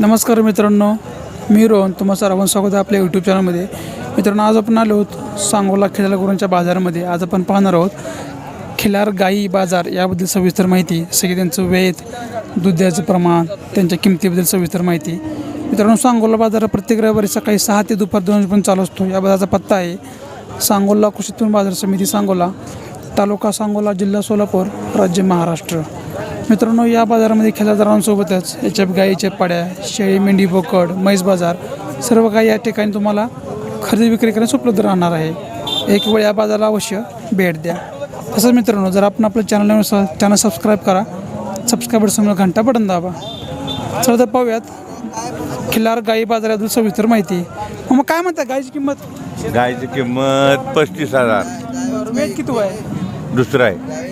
नमस्कार मित्रांनो मी रोहन. तुम्हा सर्वांचं स्वागत आहे आपल्या यूट्यूब चॅनलमध्ये मित्रांनो आज आपण आलो आहोत सांगोला खिलार गुरांच्या बाजारामध्ये. आज आपण पाहणार आहोत खिलार गाई बाजार याबद्दल सविस्तर माहिती. सगळे त्यांचं वेध दुधाचं प्रमाण त्यांच्या किमतीबद्दल सविस्तर माहिती. मित्रांनो सांगोला बाजार प्रत्येक रविवारी सकाळी सहा ते दुपार दोन पण चालू असतो. या बाजाराचा पत्ता आहे सांगोला कृषीतून बाजार समिती सांगोला तालुका सांगोला जिल्हा सोलापूर राज्य महाराष्ट्र. मित्रांनो या बाजारामध्ये खिलारदारांसोबतच याच्या गाईच्या पाड्या शेळी मेंढी बोकड म्हैस बाजार सर्व काही या ठिकाणी तुम्हाला खरेदी विक्री करण्यास उपलब्ध राहणार आहे. एक वेळ या बाजाराला अवश्य भेट द्या. तसंच मित्रांनो जर आपण आपल्या चॅनल चॅनल सबस्क्राईब करा. सबस्क्राईबर समोर घंटा बटन दाबा. चला तर पाहूयात खिल्लार गाई बाजाराबद्दल सविस्तर माहिती. मग काय म्हणता गाईची किंमत? गायची किंमत पस्तीस हजार. वेट किती आहे? दुसरा आहे.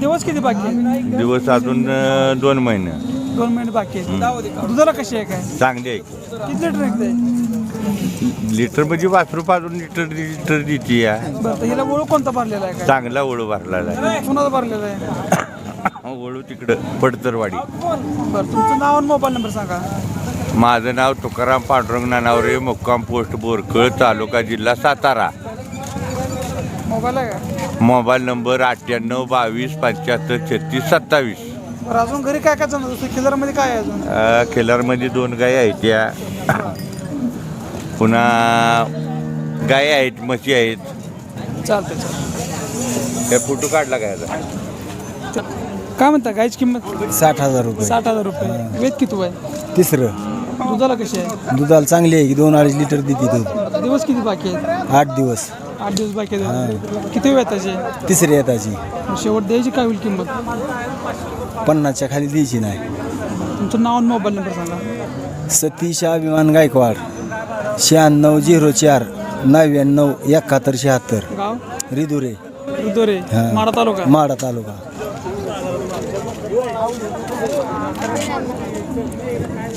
दिवस किती बाकी आहे? दिवस अजून अं, दोन महिने. दोन महिने बाकी आहेत दुधाला कशी आहे काय? चांगली आहे. किती लिटर निघते लिटर म्हणजे वासरू पाजून लिटर लिटर देते या. बरं तर हिला ओळख कोणता भरलेला आहे चांगला ओळू भरलेला काय कुणाचा भरलेला आहे? आहे ओळू तिकडं पडतरवाडी. बरं तुमचं नाव आणि मोबाईल नंबर सांगा. माझं नाव तुकाराम पांडुरंग नानावरे मुक्काम पोस्ट बोरकळ तालुका जिल्हा सातारा. मोबाईल आहे का? मोबाईल नंबर अठ्ठ्याण्णव बावीस पंच्याहत्तर छत्तीस सत्तावीस. बरं अजून घरी काय काय चालतं दुसरं खिलारमध्ये काय आहे अजून? अं, खेलारमध्ये दोन गाय आहेत त्या. पुन्हा गाय आहेत म्हशी आहेत. चालतंय चालतंय. हे फोटो काढला काय आता काय म्हणता गायची किंमत? साठ हजार रुपये. साठ हजार रुपये. वेद किती आहे तिसरं. दुधाला कशी आहे? दुधाला चांगली आहे की दोन अडीच लिटर देते दूध. आता दिवस किती बाकी आहेत? आठ दिवस. आठ दिवस बाकी आहेत. किती वेळ त्याचे तिसरी येताची शेवट द्यायची काय होईल किंमत? पन्नासच्या खाली द्यायची नाही. तुमचं नाव आणि मोबाईल नंबर सांगा. सतीश अभिमान गायकवाड शहाण्णव झिरो चार नव्याण्णव एकाहत्तर शहात्तर. गाव? रिदुरे रुदोरे हा. माडा तालुका? माडा तालुका.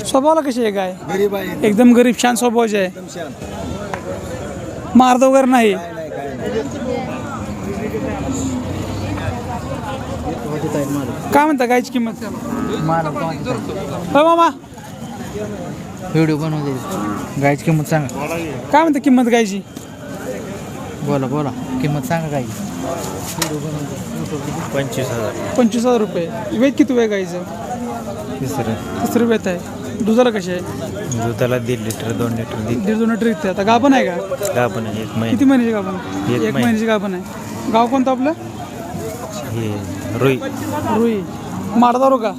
स्वभावाला कशी आहे गाय? गरीब आहे. एकदम गरीब छान स्वभावाची आहे. मारद वगैरे नाही. काय म्हणता गायची किंमत? हो मामा. व्हिडिओ बनवते. गायची किंमत सांगा. काय म्हणता किंमत गायची? बोला बोला. किंमत सांगा गाई पंचवीस हजार. पंचवीस हजार रुपये. वेद किती वेळ गायचं? तिसरं. तिसरं वेत आहे. दुधाला कशी आहे? दुधाला दीड लिटर दोन लिटर दीड. दीड दोन लिटर विकते आता गाभण आहे का? गाभण आहे एक किती महिने महिन्याची गाभण एक एक महिने. महिन्याची गाभण आहे. गाव कोणतं आपलं? हे रुई. रुई. मारदारो का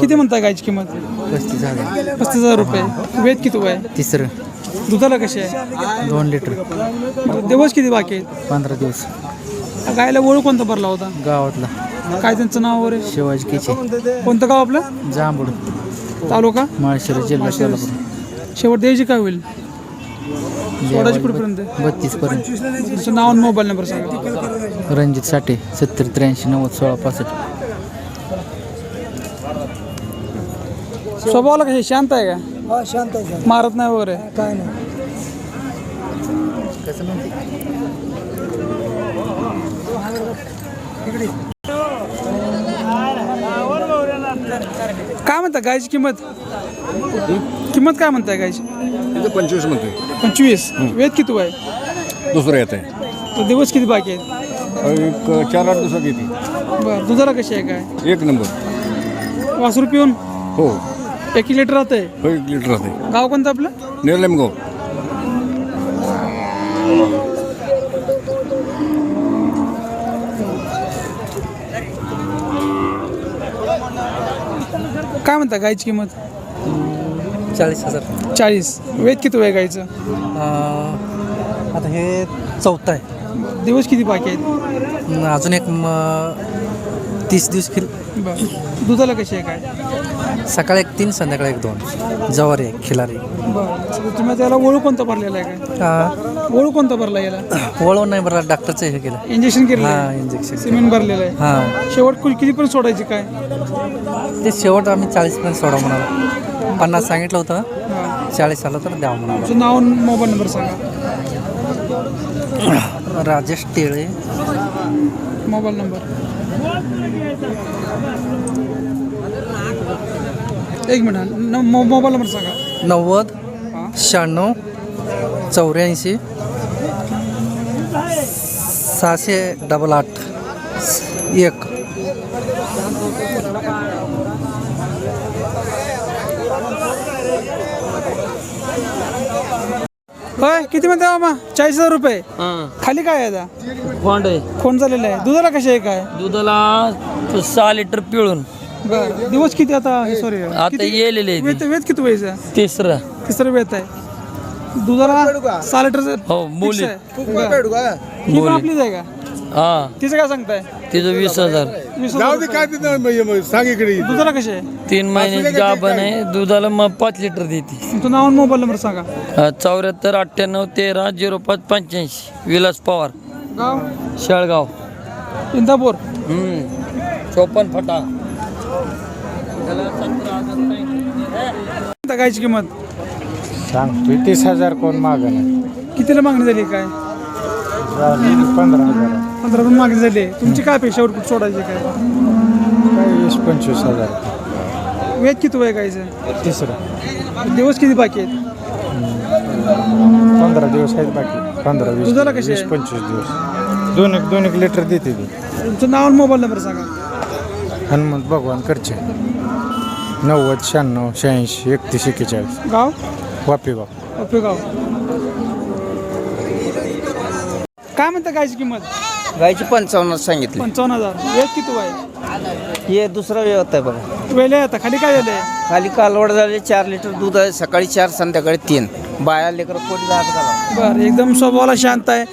किती म्हणताय गायची किंमत? पस्तीस हजार. पस्तीस हजार रुपये. वेद किती आहे तिसरं. दुधाला कशी आहे? दोन लिटर. दिवस किती बाकी आहेत? पंधरा दिवस. गायला ओळख कोणता भरला होता? गावातला. काय त्यांचं नाव वगैरे? शिवाजी किचे. कोणतं गाव आपलं? जांभूड तालुका? माळशिरस जिल्हा सोलापूर. शेवट द्यायची काय होईल? सोळाची कुठपर्यंत बत्तीस पर्यंत तुमचं नाव आणि मोबाईल नंबर सांगा. रणजित साठे सत्तर त्र्याऐंशी नव्वद सोळा पासष्ट. स्वभावाला कशी शांत आहे का? शांत आहे मारत नाही वगैरे? काय नाही. काय म्हणता गायची किंमत? किंमत काय म्हणताय गायची? पंचवीस म्हणतोय. पंचवीस. वेद किती आहे दुसरं येत आहे तर दिवस किती बाकी आहेत? एक चार आठ दिवसात येते. बरं दुधाला कशी आहे काय एक नंबर. वासरू पिऊन? हो. एक लिटर राहतंय? हो एक लिटर राहते गाव कोणतं आपलं? निर्लेमगाव काय म्हणता गायची किंमत? चाळीस हजार. चाळीस. वेद किती आहे गायचं? आता हे चौथा आहे. दिवस किती बाकी आहेत? अजून एक तीस दिवस फिर बरं. दुधाला कशी आहे काय? सकाळी एक तीन संध्याकाळी एक दोन. जवारी एक खिलारी बरं. तुम्ही त्याला ओळू कोणता भरलेला आहे काय? ओळू कोणता भरला याला? वळवून नाही बरं डॉक्टरचं हे केलं. इंजेक्शन केलं हां इंजेक्शन सिमेंट भरलेलं आहे? हां. शेवट कुल- कितीपर्यंत सोडायची काय? ते शेवट आम्ही चाळीसपर्यंत सोडा म्हणाला. पन्नास सांगितलं होतं. हां. चाळीस आलं तर द्यावं म्हणाला. तुमचं नाव आणि मोबाईल नंबर सांगा. राजेश टेळे. Mobile number. एक मिनिट न- मो- मोबाईल नंबर सांगा. नव्वद शहाण्णव चौऱ्याऐंशी सहाशे डबल आठ एक. होय? किती म्हणते मामा? चाळीस हजार रुपये. खाली काय आहे आता? खोंड आहे. कोण झालेलं आहे. दुधाला कशी आहे? काय दुधाला सहा लिटर पिळून. बर. दिवस किती आता? हे सॉरी आता येलेले आहे वेत वेत किती व्हायचं तिसरं. तिसरं वेत आहे. दुधाला सहा लिटर हो मुली. ही पण आपलीच आहे का? हा. तिचं काय सांगताय? तिचं वीस हजार. वीस जाऊ हजार दे काय तिथं सांग इकडे. दुधाला कशी आहे? तीन महिन्याची गाभण आहे दुधाला मग पाच लिटर देते. तुमचं नाव आणि मोबाईल नंबर सांगा. चौऱ्याहत्तर अठ्ठ्याण्णव तेरा झिरो पाच पंच्याऐंशी. विलास पवार. गाव? शेळगाव. इंदापूर. हम्म. चोपन्न फटा. आता गायची किंमत? सांगतोय तीस हजार कोण मागं कितीला मागणी झाली काय? पंधरा हजार. पंधरा पण मागणी झाली. तुमची काय अपेक्षा कुठं सोडायची काय? काय वीस पंचवीस हजार. वेद किती वय गायचं तिसरं. दिवस किती बाकी आहेत? पंधरा दिवस आहेत बाकी. पंधरा वीस दुधाला कशी वीस आहे? पंचवीस दिवस. दोन एक दोन एक लिटर देते ती. तुमचं नाव आणि मोबाईल नंबर सांगा. हनुमंत भगवान करचे. नव्वद शहाण्णव शहाऐंशी एकतीस एक्केचाळीस. गाव? वापेगाव ओपे गाव. काय म्हणता गायची किंमत? गायची पंचावन्न सांगितली. पंचावन्न हजार. वेद किती वय? हे दुसरा वेळ होता बघा. वेळ आहे आता. खाली काय झालंय? खाली कालवड झाले चार लिटर दूध आहे. सकाळी चार संध्याकाळी तीन. बाया लेकर पोटी हात घाला बरं एकदम स्वभावाला शांत आहे.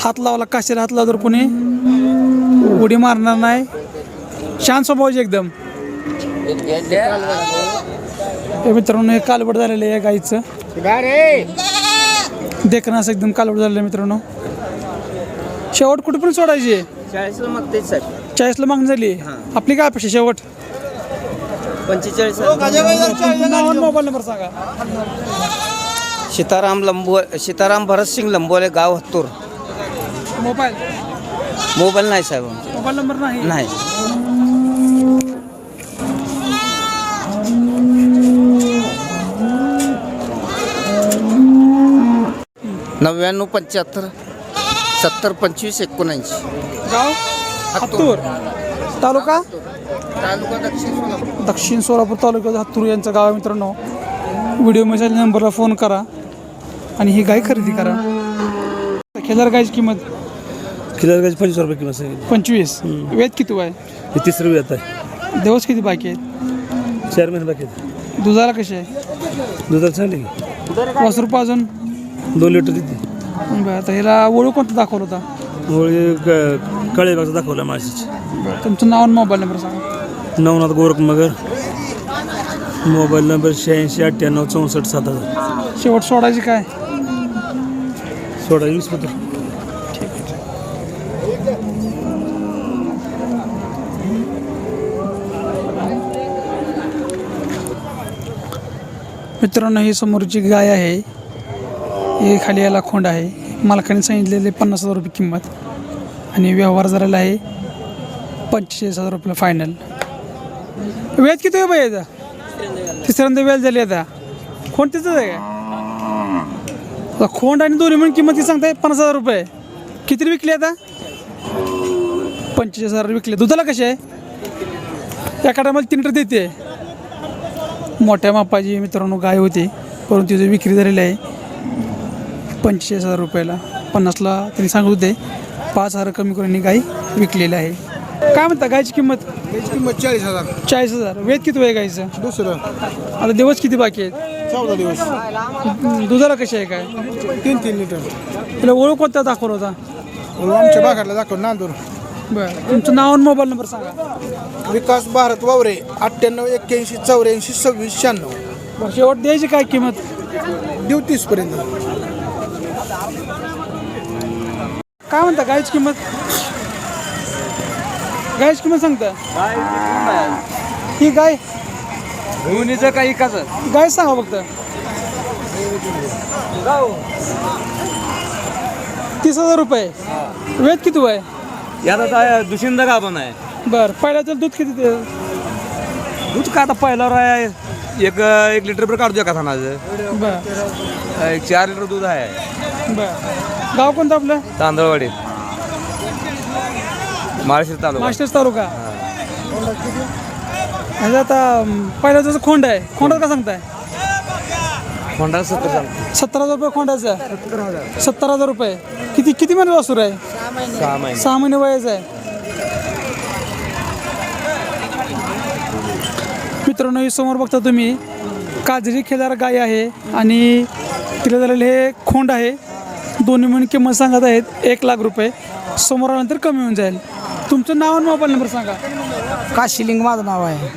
हात लावला काशीला हात लावला तर कोणी? उडी मारणार नाही. शांत स्वभावाची एकदम. हे मित्रांनो हे कालवड झालेलं आहे या गाईचं. देखणं असं एकदम कालवड झालेलं आहे मित्रांनो. शेवट कुठे पण सोडायची? आहे चाळीसला मग तेच साहेब. चाळीसला मागणी झाली. आपली काय अपेक्षा शेवट? पंचेचाळीस नाव आणि मोबाईल नंबर सांगा. सीताराम लंबो सीताराम भरतसिंग लंबोले गाव हत्तूर. मोबाईल? मोबाईल नाही साहेब आमचे. मोबाईल नंबर नाही? नाही. नव्याण्णव पंच्याहत्तर. सत्तर पंचवीस एकोणऐंशी. गाव? हत्तूर तालुका? तालुका दक्षिण सोलापूर. दक्षिण सोलापूर तालुक्यात हत्तूर यांचं गाव आहे मित्रांनो. व्हिडिओ नंबरला फोन करा आणि ही गाय खरेदी करा. खेळार गायची किंमत? किलो गायची पंचवीस रुपये किलो सांगितली. पंचवीस. वेद किती आहे हे तिसरं वेळ आहे. दिवस किती बाकी आहेत? चार महिने बाकी आहेत. दुधाला कसे आहे? दुधाला चालले की वास रुपये अजून दोन लिटर देते. बरं आता ह्याला ओळख कोणता दाखवला होता? होळी काळे बागचा दाखवला माळशीची तुमचं नाव आणि मोबाईल नंबर सांगा. नवनाथ गोरख मगर मोबाईल नंबर शहाऐंशी अठ्ठ्याण्णव चौसष्ट सात हजार. शेवट सोडायची काय? सोळा वीस पत्र मित्रांनो ही समोरची गाय आहे. हे खाली याला खोंड आहे. मालकाने सांगितलेले पन्नास हजार रुपये किंमत आणि व्यवहार झालेला आहे पंचेचाळीस हजार रुपये फायनल व्याज किती आहे बाई याचा? तिसऱ्यांदा व्याज झाली आता. खोंड तिथंच आहे का? खोंड आणि दोन्ही म्हणून किंमत किती सांगताय? पन्नास हजार रुपये. किती विकली आता? पंचेचाळीस हजार विकले. दुधाला कसे आहे? एका टायमाला तीन लिटर देते. मोठ्या मापाची मित्रांनो गाय होती परंतु तिथे विक्री झालेली आहे. पंचेचाळीस हजार रुपयाला पन्नासला त्यांनी सांगत होते पाच हजार कमी करून ही गाय विकलेली आहे. काय म्हणता गायची किंमत? त्याची किंमत चाळीस हजार. चाळीस हजार. वेद किती आहे गायचं? दुसरं. आता दिवस किती बाकी आहेत? चौदा दिवस. दुधाला कशी आहे काय तीन तीन लिटर. तिला ओळख कोणता दाखवला होता? आमच्या भागातला दाखव नांदूर. बरं. तुमचं नाव आणि मोबाईल नंबर सांगा. विकास भारत वावरे अठ्ठ्याण्णव एक्क्याऐंशी चौऱ्याऐंशी सव्वीस शहाण्णव. बरं शेवट द्यायची काय किंमत? देऊ तीसपर्यंत. काय म्हणता गायची किंमत? गायची किंमत सांगता? ही गाय दोन्हीचं काही कसं गाय सांगा फक्त. तीस हजार रुपये. वेद किती आहे यात आता दुसऱ्यांदा गाभण आहे? बरं पहिल्याचं दूध किती दूध का आता पहिला आहे एक एक लिटर पर काढतो एका थानाचं? बरं. चार लिटर दूध आहे. बरं. गाव कोणतं आपलं? तांदळवाडी. माळशिर तालुका. मास्टर्स तालुका. ह्याचं आता अं, पहिल्याचं खोंड आहे. खोंड का सांगताय? होंडा सत्तर सत्तर हजार रुपये खोंडाचं सत्तर हजार रुपये. किती किती महिने वासूर आहे? सहा महिने. सहा महिने वयाचं आहे. मित्रांनो ही समोर बघता तुम्ही काजरी खेदार गाय आहे आणि तिला झालेले हे खोंड आहे. दोन्ही म्हणून किंमत सांगत आहेत एक लाख रुपये. समोर आल्यानंतर कमी होऊन जाईल. तुमचं नाव आणि मोबाईल नंबर सांगा. काशिलिंग माझं नाव आहे.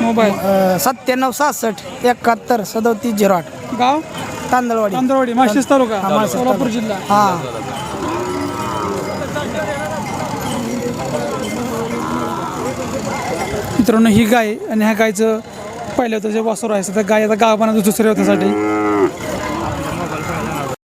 मोबाईल. सत्त्याण्णव सहासष्ट एकाहत्तर सदोतीस झिरो आठ. गाव? तांदळवाडी. तांदळवाडी माळशेज तालुका. सोलापूर जिल्हा. हां. मित्रांनो ही गाय आणि ह्या गायचं पहिलं होतं जे वासर आहे तर गाय आता गावाना दुसऱ्या होत्यासाठी.